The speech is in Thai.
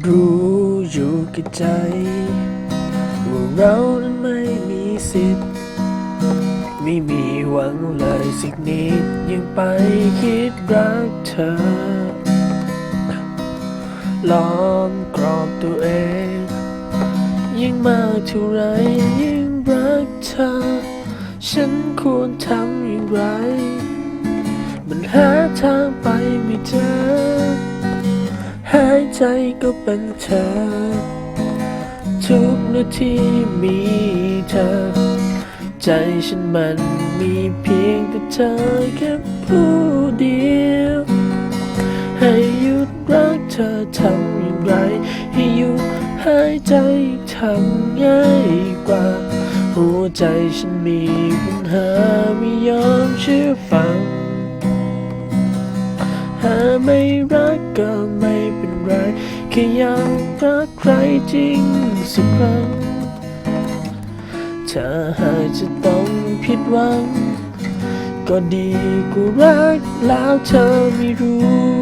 รู้อยู่กับใจ ว่าเรานั้นไม่มีสิทธิ์ ไม่มีหวังเลยสักนิดยังไปคิดรักเธอ ล้องกรอบตัวเอง ยิ่งมากเท่าไรยิ่งรักเธอ ฉันควรทำอย่างไร มันหาทางไปไม่เจอ ใจก็เป็นเธอ ทุกนาทีมีเธอ ใจฉันมันมีเพียงแต่เธอแค่ผู้เดียว ให้หยุดรักเธอทำอย่างไร ให้หยุดหายใจทำง่ายกว่า หัวใจฉันมีปัญหาไม่ยอมเชื่อฟัง หาไม่รักก็ไม่เป็น แค่อยากรักใครจริงสักครั้ง เธอหากจะต้องผิดหวัง ก็ดีกว่ารักแล้วเธอไม่รู้